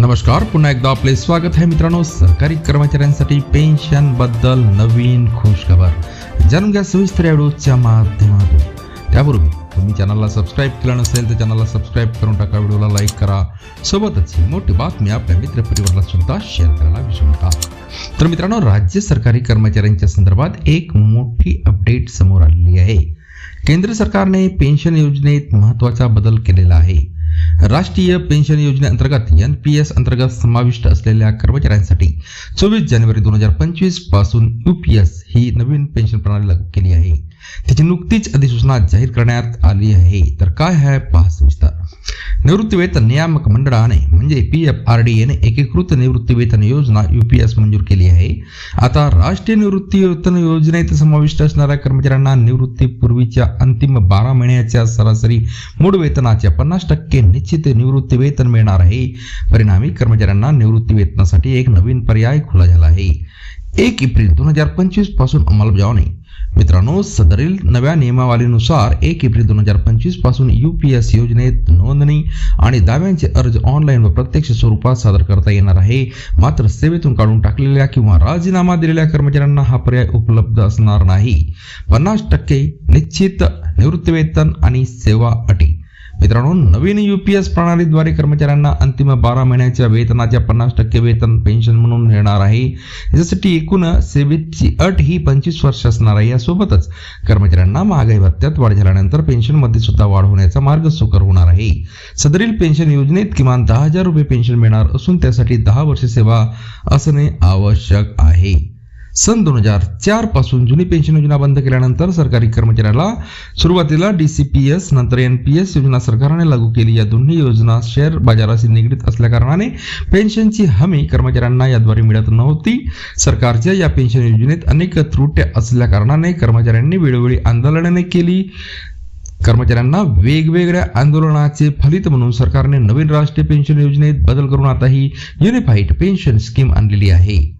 नमस्कार पुन्हा एकदा आपले स्वागत आहे मित्रांनो. सरकारी कर्मचाऱ्यांसाठी पेन्शनबद्दल नवीन खुश खबर जाणून घ्या सविस्तर या व्हिडिओच्या माध्यमातून. त्यापूर्वी तुम्ही चॅनलला सबस्क्राईब केलं नसेल तर चॅनलला सबस्क्राईब करून टाका. व्हिडिओला लाईक करा. सोबतच ही मोठी बातमी आपल्या मित्रपरिवाराला सुद्धा शेअर करायला विसरू नका. तर मित्रांनो राज्य सरकारी कर्मचाऱ्यांच्या संदर्भात एक मोठी अपडेट समोर आलेली आहे. केंद्र सरकारने पेन्शन योजनेत महत्त्वाचा बदल केलेला आहे. राष्ट्रीय पेन्शन योजनेअंतर्गत एन पी एस अंतर्गत समाविष्ट असलेल्या कर्मचाऱ्यांसाठी चोवीस जानेवारी दोन हजार पंचवीसपासून यू पी एस ही नवीन पेन्शन प्रणाली लागू केली आहे. त्याची नुकतीच अधिसूचना जाहीर करण्यात आली आहे. तर काय आहे पहा सविस्तर? निवृत्तीवेतन नियामक मंडळाने म्हणजे पी एफ आर डी एने एकीकृत निवृत्तीवेतन योजना यू पी एस मंजूर केली आहे. आता राष्ट्रीय निवृत्तीवेतन योजनेत समाविष्ट असणाऱ्या कर्मचाऱ्यांना निवृत्तीपूर्वीच्या अंतिम बारा महिन्याच्या सरासरी मूळ वेतनाच्या पन्नास टक्के निश्चित निवृत्ती वेतन मिळणार आहे. परिणामी कर्मचाऱ्यांना निवृत्ती वेतनासाठी एक नवीन पर्याय खुला झाला आहे. एक एप्रिल दोन हजार पंचवीसपासून अंमलबजावणी मित्रांनो सदरील नव्या नियमावलीनुसार एक एप्रिल दोन हजार पंचवीसपासून यू पी एस योजनेत नोंदणी आणि दाव्यांचे अर्ज ऑनलाईन व प्रत्यक्ष स्वरूपात सादर करता येणार आहे. मात्र सेवेतून काढून टाकलेल्या किंवा राजीनामा दिलेल्या कर्मचाऱ्यांना हा पर्याय उपलब्ध असणार नाही. पन्नास टक्के निश्चित निवृत्तीवेतन आणि सेवा अटी. मित्रांनो नवीन युपीएस प्रणालीद्वारे कर्मचाऱ्यांना अंतिम बारा महिन्याच्या वेतनाच्या पन्नास टक्के वेतन पेन्शन म्हणून मिळणार आहे. याच्यासाठी एकूण सेवेची अट ही पंचवीस वर्ष असणार आहे. यासोबतच कर्मचाऱ्यांना महागाई भत्त्यात वाढ झाल्यानंतर पेन्शनमध्ये सुद्धा वाढ होण्याचा मार्ग सुकर होणार आहे. सदरील पेन्शन योजनेत किमान दहा हजार रुपये पेन्शन मिळणार असून त्यासाठी दहा वर्ष सेवा असणे आवश्यक आहे. सन दोन हजार चारपासून जुनी पेन्शन योजना बंद केल्यानंतर सरकारी कर्मचाऱ्याला सुरुवातीला डीसीपीएस नंतर एनपीएस योजना सरकारने लागू केली. या दोन्ही योजना शेअर बाजाराशी निगडीत असल्याकारणाने पेन्शनची हमी कर्मचाऱ्यांना याद्वारे मिळत नव्हती. सरकारच्या या पेन्शन योजनेत अनेक त्रुट्या असल्या कारणाने कर्मचाऱ्यांनी वेळोवेळी आंदोलने केली. कर्मचाऱ्यांना वेगवेगळ्या आंदोलनाचे फलित म्हणून सरकारने नवीन राष्ट्रीय पेन्शन योजनेत बदल करून आता ही युनिफाईड पेन्शन स्कीम आणलेली आहे.